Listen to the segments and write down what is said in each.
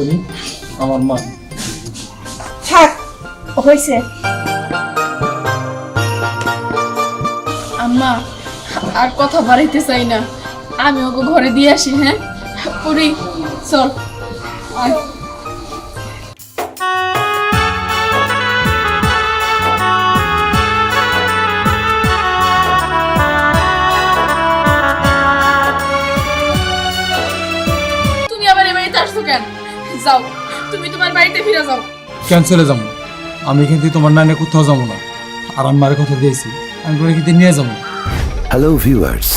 উনি আমার মা। থাক হয়েছে আম্মা, আর কথা বাড়াইতে চাই না। আমি ওকে ঘরে দিয়ে আসি হ্যাঁ? পুরি চল। আয়। তুমি আবার এ আসছো কেন? যাও তুমি তোমার বাড়িতে ফিরে যাও। ক্যান্সেলে যাব? আমি কিন্তু তোমার নানে কোথাও যাব না। আর আমি মারে কথা দিয়েছি আমি তোমার কিন্তু নিয়ে যাব। Hello viewers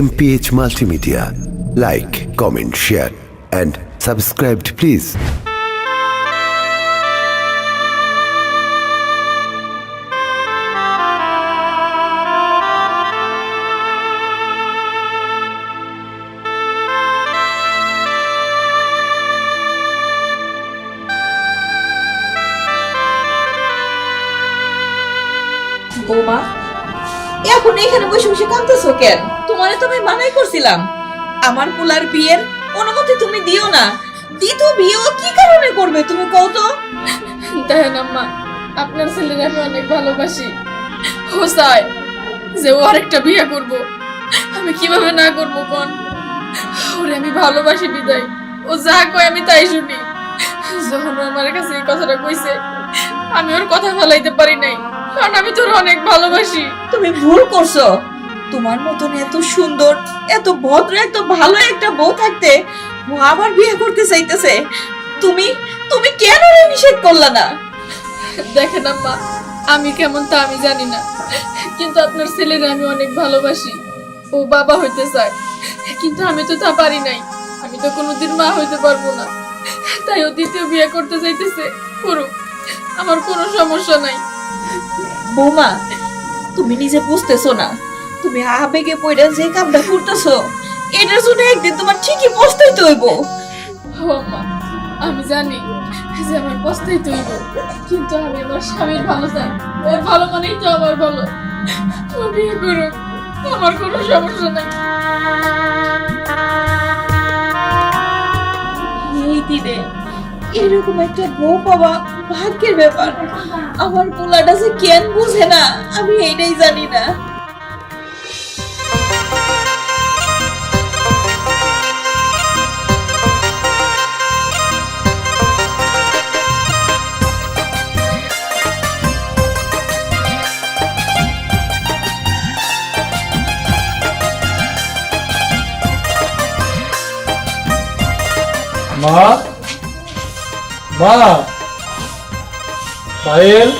MPH multimedia like comment share and subscribed please এখন এখানে বসে বসে কাঁদতেছো কেন? তোমারে তো আমি মানাই করছিলাম। আমার পোলার বিয়ের অনুমতি তুমি দিও না। দ্বিতীয় বিয়ে কি কারণে করবে তুমি কও তো? দেখেন আম্মা, আপনার ছেলের আমি অনেক ভালোবাসি। ও যে ও আরেকটা বিয়ে করব। আমি কীভাবে না করব কোন? ওরে আমি ভালোবাসি বিদায়। ও যা কয় আমি তাই শুনি। যখন আমার কাছে এই কথাটা কইছে, আমি ওর কথা ফেলাইতে পারি নাই। কারণ আমি তোর অনেক ভালোবাসি। তুমি ভুল করছ। তোমার মতন এত সুন্দর এত ভদ্র এত ভালো একটা বউ থাকতে ও আবার বিয়ে করতে চাইতেছে। তুমি তুমি কেন নিষেধ করলা না? দেখেন আম্মা আমি কেমন তা আমি জানি না। কিন্তু আপনার ছেলের আমি অনেক ভালোবাসি। ও বাবা হইতে চায়। কিন্তু আমি তো তা পারি নাই। আমি তো কোনোদিন মা হইতে পারব না। তাই ও দ্বিতীয় বিয়ে করতে চাইতেছে। করুক আমার কোনো সমস্যা নাই। বৌমা, তুমি নিজে বুঝতেছো না। তুমি আবেগে পড়ে যে কামটা করতেছো, এটার জন্য একদিন তোমার ঠিকই পস্তাইতে হইব। ও আমি জানি যে আমার পস্তাই তৈব কিন্তু আমি আমার স্বামীর ভালো চাই ওর ভালো মানেই তো আমার ভালো। ও বিয়ে করুক, আমার কোনো সমস্যা নাই। এই দিনে এরকম একটা বউ পাওয়া ভাগ্যের ব্যাপার। আমার পোলাটা যে কেন বুঝে না আমি এটাই জানি না। মা? মা? পায়েল?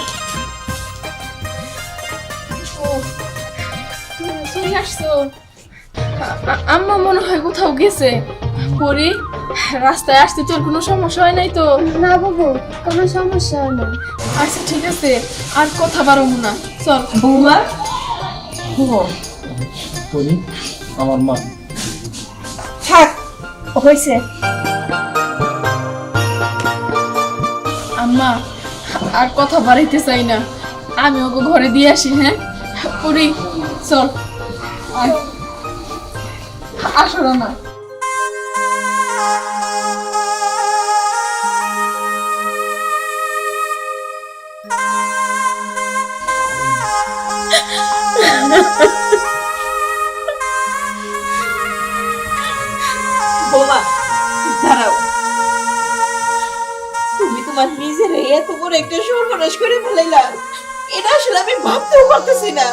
আসছো। আ- আম্মা মনে হয় কোথাও গেছে। পরি রাস্তায় আসতে তোর কোনো সমস্যা হয় নাই তো? না বাবু কোনো সমস্যা হয় না আচ্ছা ঠিক আছে। আর কথা বাড়াবো না। চল। বৌমা? উনি আমার মা। থাক হয়েছে। আম্মা আর কথা বাড়াইতে চাই না। আমি ওকে ঘরে দিয়ে আসি হ্যাঁ? পরি চল। আসো না বৌমা, দাঁড়াও। তোমার নিজের এত বড় একটা সর্বনাশ করে ফেলাইলা এটা আসলে আমি ভাবতেও পারতেছি না।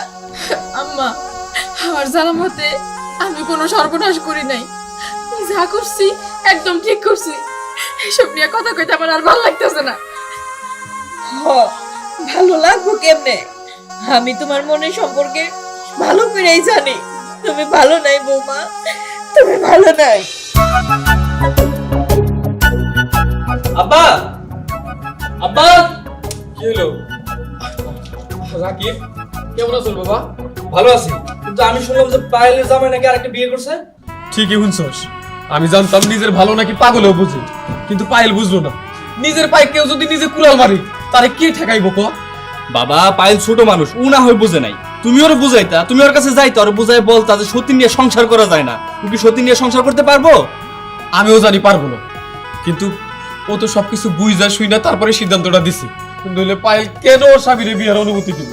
আম্মা আমার জানা মতে আমি কোনো সর্বনাশ করি নাই। যা করছি একদম ঠিক করছি। এসব নিয়ে কথা কইতে আমার আর ভালো লাগতেছে না। হ ভালো লাগবো কেমনে? আমি তোমার মনে সম্পর্কে ভালো করেই জানি। তুমি ভালো নাই বৌমা তুমি ভালো নাই। আব্বা! আব্বা! কি হলো রাকিব কেমন আছো বাবা? ভালো আছি। কিন্তু আমি শুনলাম যে পায়েলের জামাই নাকি আরেকটা বিয়ে করছে। ঠিকই শুনছস। আমি জানতাম নিজের ভালো নাকি পাগলেও বুঝে কিন্তু পায়েল বুঝলো না। নিজের পায়ে কেউ যদি নিজে কুলাল মারি তারে কে ঠেকাইবো ক? বাবা পায়েল ছোট মানুষ ও না হয়ে বোঝে নাই। তুমি ওর বুঝাইতা তুমি ওর কাছে যাইতো আর বুঝাই বলতা যে সতী নিয়ে সংসার করা যায় না। তুমি কি সতী নিয়ে সংসার করতে পারব? আমিও জানি পারব না। কিন্তু ও তো সবকিছু বুঝা শুই না, তারপরে সিদ্ধান্তটা দিছি। নইলে পায়েল কেন ওর স্বামীর বিয়ের অনুমতি দিল?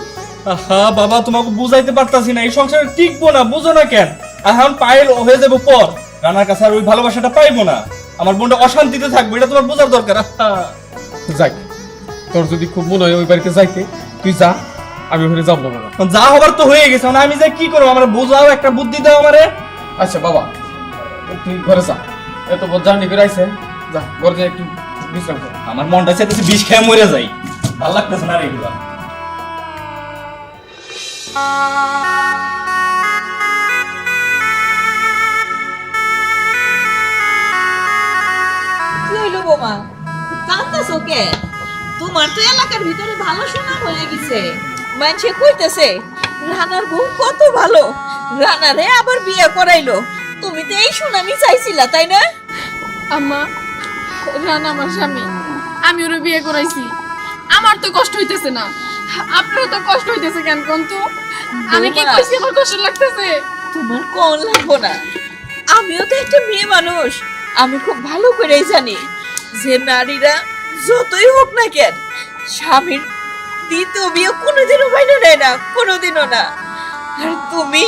আহা, বাবা, তোমাকে বুঝাইতে পারতাছি না, এই সংসারে টিকবো না, বুঝো না কেন? এখন পায়েল হয়ে যাব পর, রানার কাছে আর ওই ভালোবাসাটা পাইবো না। আমার বোনটা অশান্তিতে থাকবে, এটা তোমার বোঝার দরকার। যাই, তোর যদি খুব মনে হয় ওই বাড়িতে যাইতে, তুই যা, আমি ওখানে যাব না যা হবার তো হয়ে গেছে এখন আমি যে কি করব, আমার বোঝাও একটা বুদ্ধি দাও আমারে। আচ্ছা বাবা, তুই ঘরে যা। এত জার্নি করে আইছে যা ঘরে যা একটু বিশ্রাম কর। আমার মনটা চাইতেছে বিষ খেয়ে মরে যাই। ভালো লাগতেছে না রে এগুলা? কি হইল বোমা? কান্দাছো কে? তোমার তো এলাকার ভিতরে ভালো শোনা হয়ে গেছে। মানুষে কইতেছে রানার বউ কত ভালো। রানারে আবার বিয়ে করাইলো। তুমি তো এই শুনানি চাইছিলা তাই না? আম্মা রান আমার স্বামী আমি ওরে বিয়ে করাইছি। আমার তো কষ্ট হইতেছে না। আপনারও তো কষ্ট হইতেছে কেন কোন তো? আমি কি কইছি আমার কষ্ট লাগতেছে? তোমার কোন লাগবো না। আমিও তো একটা মেয়ে মানুষ। আমি খুব ভালো করেই জানি যে নারীরা যতই হোক না কেন স্বামীর দ্বিতীয় বিয়ে কোনোদিনও বাইরে নেয় না কোনোদিনও না। আর তুমি?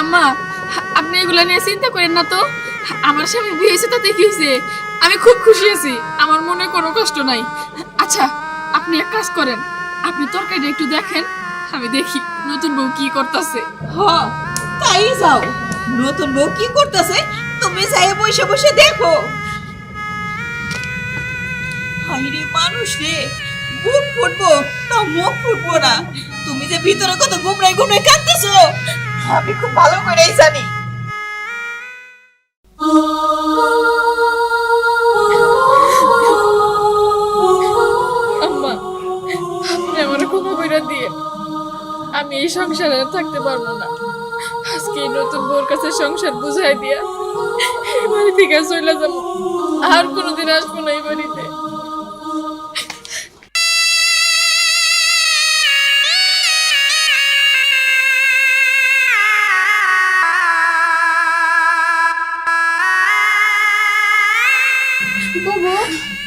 আম্মা আপনি এগুলা নিয়ে চিন্তা করেন না তো। আমার স্বামী বিয়ে হয়েছে তাতে কি আমি খুব খুশি আছি। আমার মনে কোনো কষ্ট নাই। আচ্ছা আপনি এক কাজ করেন। আপনি তরকারিটা একটু দেখেন। আমি দেখি নতুন বউ কি করতেছে। হ, তাই যাও। নতুন বউ কি করতেছে? তুমি যাই বসে বসে দেখো। হাইরে মানুষ রে মুখ ফুটবো না মুখ ফুটবো না। তুমি যে ভিতরে কত গুমরাই গুমরাই কাঁদতেছো? আমি খুব ভালো করেই জানি। সংসারে আর থাকতে পারব না। আজকে এই নতুন বউর কাছে সংসার বুঝাই দিয়া এই বাড়ি থেকে চলে যাব। আর কোনোদিন আসব না এই বাড়িতে। বুবু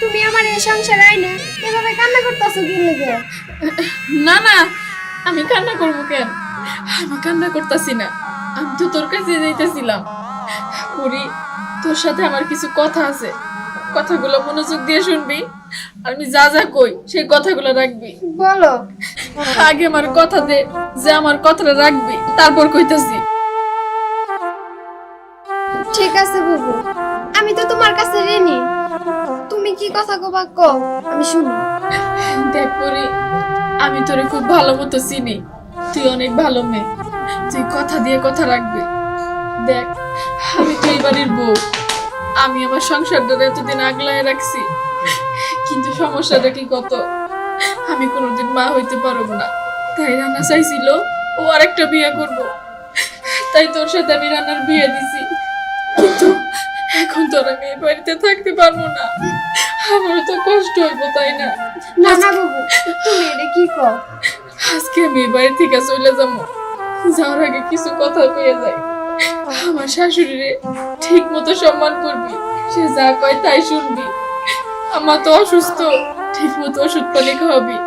তুমি আমার এই সংসার আইনে। এভাবে কান্না করতেছো কি লেগে না না আমি কান্না করব কেন? আমি কান্না করতেছি না। আমি তো তোর কাছে যাইতেছিলাম। পুরি তোর সাথে আমার কিছু কথা আছে। কথাগুলো মনোযোগ দিয়ে শুনবি। আমি যা যা কই সেই কথাগুলো রাখবি। বলো। আগে আমার কথা দে যে আমার কথাটা রাখবি তারপর কইতেছি। ঠিক আছে বুবু আমি তো তোমার কাছে রেনি তুমি কি কথা কবা কও আমি শুনি। দেখ পুরি আমি তোরে খুব ভালো মতো চিনি। তুই অনেক ভালো মেয়ে। তুই কথা দিয়ে কথা রাখবি। দেখ, আমি তো এই বাড়ির বউ। আমি আমার সংসারটা এতদিন আগলায় রাখছি। কিন্তু সমস্যাটা কি কত? আমি কোনোদিন মা হইতে পারব না। তাই রান্না চাইছিল, ও আর একটা বিয়ে করব। তাই তোর সাথে আমি রান্নার বিয়ে দিছি। কিন্তু এখন তোর আমি এই বাড়িতে থাকতে পারব না। আমার তো কষ্ট হইব তাই না? না না বুবু তুমি এটা কি কও? আজকে আমি বাড়ি থেকে চলে যাব যাওয়ার আগে কিছু কথা পেয়ে যাই। আমার শাশুড়িরে ঠিক মতো সম্মান করবি সে যা কয় তাই শুনবি। আমার তো অসুস্থ ঠিক মতো ওষুধ পানি খাওয়াবি।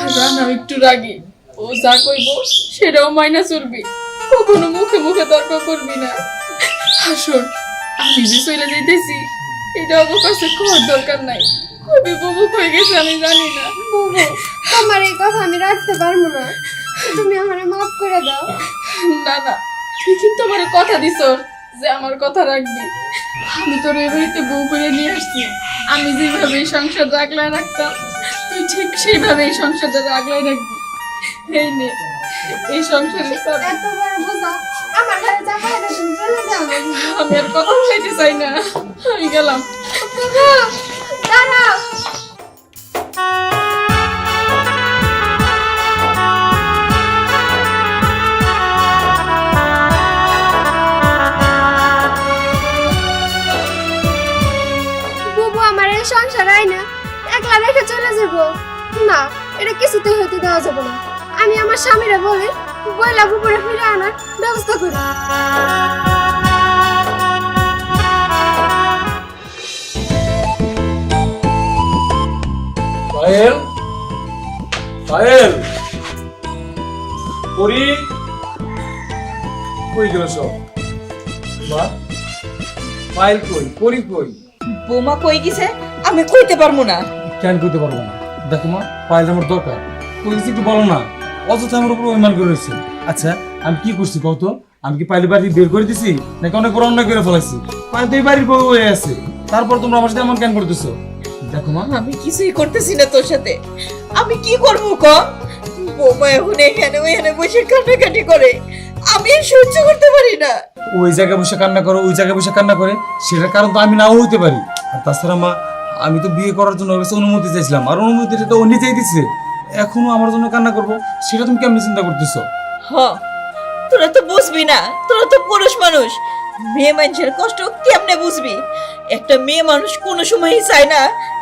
আর রানাও একটু রাগি। ও যা কইব সেটাও মাইনা চলবি। কখনো মুখে মুখে তর্ক করবি না। আর শোন আমি যে চলে যাইতেছি এটা আমার কাছে খাওয়ার দরকার নাই। কবে বাবু হয়ে গেছে আমি জানি না। বুবু তোমার এই কথা আমি রাখতে পারব না। তুমি আমারে মাফ করে দাও। না না তুই কিন্তু আমার কথা দিছ যে আমার কথা রাখবি। আমি তোর এই বাড়িতে বউ করে নিয়ে আসছি। আমি যেভাবে এই সংসার রাখলায় রাখতাম তুই ঠিক সেইভাবে এই সংসারটা রাখলায় রাখবি। এই নে এই সংসারের চাবি। এত বড় বোঝা আমার ঘরে চাপাই তুমি চলে যাও। আমি আর কথা বলতে চাই না। আমি গেলাম। সংসার আইনা একলা রেখে চলে যাব। না, এটা দেওয়া যাবে না। আমি আমার স্বামীরা বলে, বইলা বুবুরে ফিরে আনার ব্যবস্থা করি। পায়েল পায়েল পরি কই গেল সব? মা পায়েল কই? পরি কই? বৌমা কই গেছে? আমি কইতে পারব না। কেন কইতে পারব না? দেখো মা পায়েল আমার দরকার। কই গেছি একটু বলো না। অযথা আমার উপর অভিমান করে রয়েছে। আচ্ছা আমি কি করছি কত আমি কি পাইলে বাড়ি বের করে দিছি? নাকি অনেক বড় অন্যায় করে ফেলাইছি? পায়েল তো এই বাড়ির বউ হয়ে আছে। তারপর তোমরা আমার সাথে এমন কেন করতেছো? দেখো মা আমি কিছুই করতেছি না তোর সাথে। আমি কি করব ক বৌমা এখন এখানে ওইখানে বসে করে। আমি আর সহ্য করতে পারি না। ওই জায়গায় বসে কান্না করো ওই জায়গায় বসে কান্না করে সেটার কারণ তো আমি নাও হইতে পারি। আর তাছাড়া মা আমি তো বিয়ে করার জন্য ওর কাছে অনুমতি চাইছিলাম আর অনুমতিটা তো ও নিজেই দিচ্ছে এখনও আমার জন্য কান্না করব সেটা তুমি কেমনি চিন্তা করতেছো? হ তোরা তো বুঝবি না তোরা তো পুরুষ মানুষ। মেয়ে মানুষের কষ্ট কেমনে বুঝবি? একটা মেয়ে মানুষ কোনো সময়ই চায় না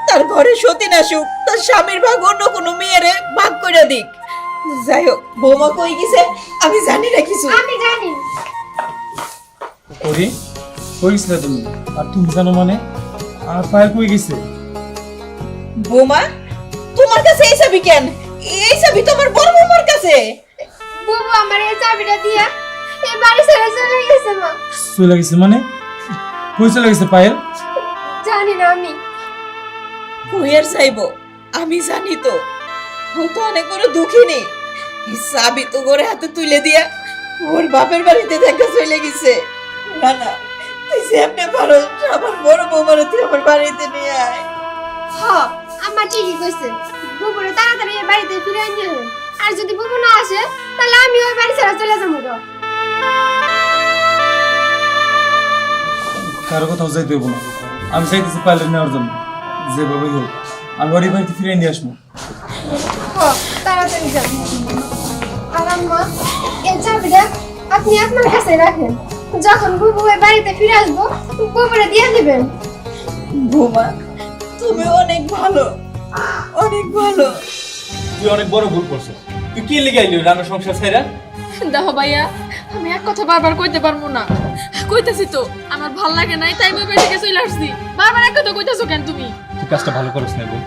তার ঘরে সতীন আসুক তার স্বামীর ভাগ অন্য কোনো মেয়েরে ভাগ করে দিক। যাই হোক বৌমা কই গেছে? আমি জানি না কিছু। আমি জানি। করি? কই গেছিলে তুমি? আর তুমি জানো মানে? আর পায়ে কই গেছে? বৌমা তোমার কাছে এই চাবি কেন? এই চাবি তোমার বড় বৌমার কাছে। বুবু আমার এই চাবিটা দিয়া এই বাড়ি ছেড়ে চলে গেছে মা। চলে গেছে মানে? কই চলে গেছে পায়েল? জানি না আমি। কইয়ার চাইব আমি জানি তো। ও তো অনেক বড় দুঃখিনী। এই চাবি তো করে হাতে তুলে দিয়া ওর বাপের বাড়িতে দেখা চলে গেছে না না তুই যেমনে পারো আমার বড় বৌমারে তুই আমার বাড়িতে নিয়ে আয়। হ আমার ঠিকই কইছে। বুবুরে তাড়াতাড়ি এই বাড়িতে ফিরে আনিয়ে আর যদি বুবু না আসে তাহলে আমি ওই বাড়ি ছেড়ে চলে যাব কারও কোথাও যাইতে হইব না। আমি চাইতেছি পাইলট নেওয়ার জন্য। যেভাবে হোক আমি ওর বাড়িতে ফিরে নিয়ে আসব। হ তাড়াতাড়ি যান আর আম্মা এই চাবিটা আপনি আপনার কাছে রাখেন। যখন বুবু ওই বাড়িতে ফিরে আসব বুবুরে দিয়ে দিবেন। বৌমা তুমি অনেক ভালো অনেক ভালো। তুই অনেক বড় ভুল করছিস। তুই কি লিখে আইলি রান্না সংসার ছাইরা? দেখো ভাইয়া আমি এক কথা বারবার কইতে পারব না। কইতেছি তো আমার ভালো লাগে নাই তাই বাড়ি থেকে চলে আসছি। বারবার এক কথা কইতেছো কেন তুমি? তুই কাজটা ভালো করিস না বোন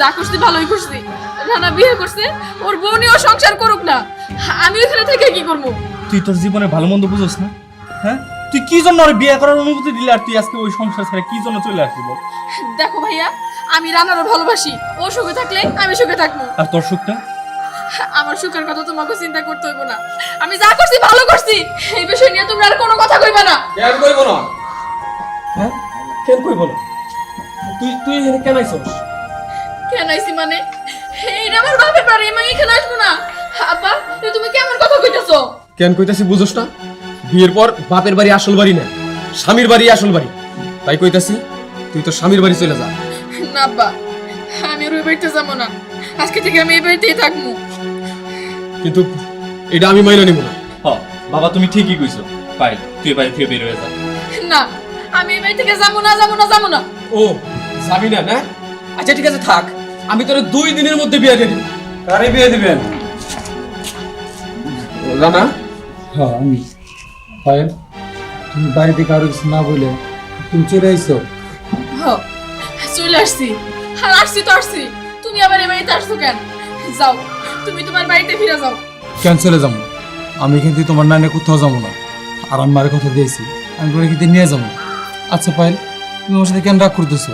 যা করছি ভালোই করছি। রানা বিয়ে করছে ওর বউ সংসার করুক না। আমি ওখানে থেকে কি করব? তুই তোর জীবনে ভালো মন্দ বুঝোস না? হ্যাঁ? তুই কি জন্য ওর বিয়ে করার অনুমতি দিলে আর তুই আজকে ওই সংসার ছেড়ে কি জন্য চলে আসবি বল? দেখো ভাইয়া আমি রানারও ভালোবাসি। ও সুখে থাকলে আমি সুখে থাকব। আর তোর সুখটা? আমার সুখের কথা তোমাকে চিন্তা করতে হইব না। আমি যা করছি ভালো করছি। এই বিষয় নিয়ে তোমরা আর কোনো কথা কইবা না। কেন কইব না? হ্যাঁ? কেন কইব না? তুই তুই এখানে কেন আইছস? কেন আইছি মানে? এইটা আমার বাপের বাড়ি আমি এখানে আসব না। আব্বা এ তুমি কেমন কথা কইতেছো? কেন কইতাছি বুঝোস না? বিয়ের পর বাপের বাড়ি আসল বাড়ি না স্বামীর বাড়ি আসল বাড়ি। তাই কইতাছি তুই তো স্বামীর বাড়ি চলে যা। না আব্বা আমি আর ওই বাড়িতে যাব না। আজকে থেকে আমি এই বাড়িতেই থাকব। কিন্তু এটা আমি মাইনা নিব না। হ বাবা তুমি ঠিকই কইছো। পাই তুই বাড়ি থেকে বের হয়ে যা। না আমি এই বাড়ি থেকে যাব না যাব না যাব না। ও যাবি না না? আচ্ছা ঠিক আছে থাক। আমি তোর দুই দিনের মধ্যে বিয়ে দিয়ে দিব। কারে বিয়ে দিবেন? রানা? হ্যাঁ আমি। পায়েল তুমি বাড়িতে কারও কিছু না বলে তুমি চলে আইছো হ চলে আসছি। আর আসছি তো আসছি। তুমি আবার এই বাড়িতে আসছো কেন? যাও তুমি তোমার বাড়িতে ফিরে যাও। কেন চলে যাব? আমি থেকে তোমার নানে কোথাও যাব না। আর আমি মারে কথা দিয়েছি আমি তোমার এখান নিয়ে যাব। আচ্ছা পায়েল তুমি আমার সাথে কেন রাগ করতেছো?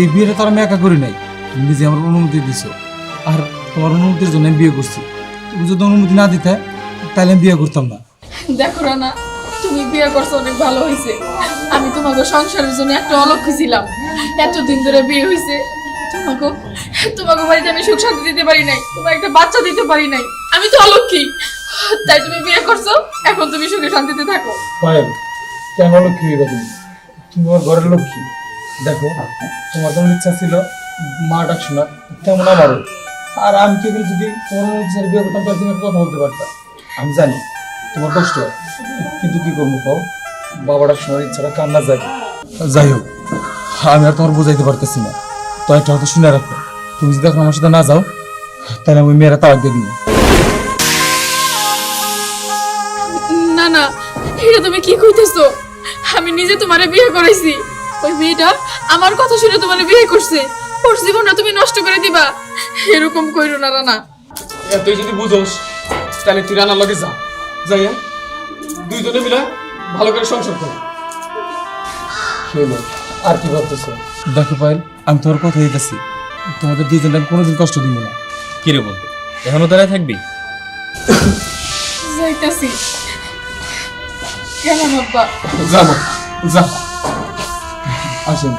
এই বিয়েটা তো আমি একা করি নাই। তুমি নিজে আমার অনুমতি দিছো। আর তোমার অনুমতির জন্য আমি বিয়ে করছি। তুমি যদি অনুমতি না দিতে তাহলে আমি বিয়ে করতাম না। দেখো রানা তুমি বিয়ে করছ অনেক ভালো হয়েছে। আমি তোমাকে সংসারের জন্য একটা অলক্ষ্য ছিলাম। এতদিন ধরে বিয়ে হয়েছে। তোমাকে তোমাকে বাড়িতে আমি সুখ শান্তি দিতে পারি নাই তোমার একটা বাচ্চা দিতে পারি নাই। আমি তো অলক্ষী, তাই তুমি বিয়ে করছ, এখন তুমি সুখে শান্তিতে থাকো। পায়েল, কেন লক্ষ্মী হইবা তুমি? তুমি আমার ঘরের লক্ষ্মী। দেখো, তোমার যেমন ইচ্ছা ছিল, মা ডাক শোনা, তেমন আমারও। আর আমি কে গেলে যদি তোমার ছাড়া বিয়ে করতাম, তাহলে তুমি কথা বলতে পারতাম আমি জানি, তোমার কষ্ট। কিন্তু কি করব পাও বাবা ডাক শোনার ইচ্ছাটা কান্না যায় যাই হোক, আমি আর তোমার বোঝাইতে পারতেছি না। তো একটা কথা শুনে রাখো। তুমি যদি এখন আমার সাথে না যাও তাহলে আমি মেয়েরা তালাক দিয়ে দিবো। না না এটা তুমি কি কইতেছো? আমি নিজে তোমারে বিয়ে করাইছি। ওই মেয়েটা আমার কথা শুনে তোমারে বিয়ে করছে। ওর জীবনটা তুমি নষ্ট করে দিবা। এরকম কইরো না রানা। তুই যদি বুঝোস তাহলে তুই রান্নার লগে যা। যাইয়া দুইজনে মিলে ভালো করে সংসার কর। আর কি ভাবতেছো? দেখো পাইল আমি তোর কথা দিতেছি। তোমাদের দুজনকে আমি কোনোদিন কষ্ট দিব না। কি রে বলতে এখনও দাঁড়ায় থাকবি? যাইতাছি। কেন আব্বা? যাব যা আসেন।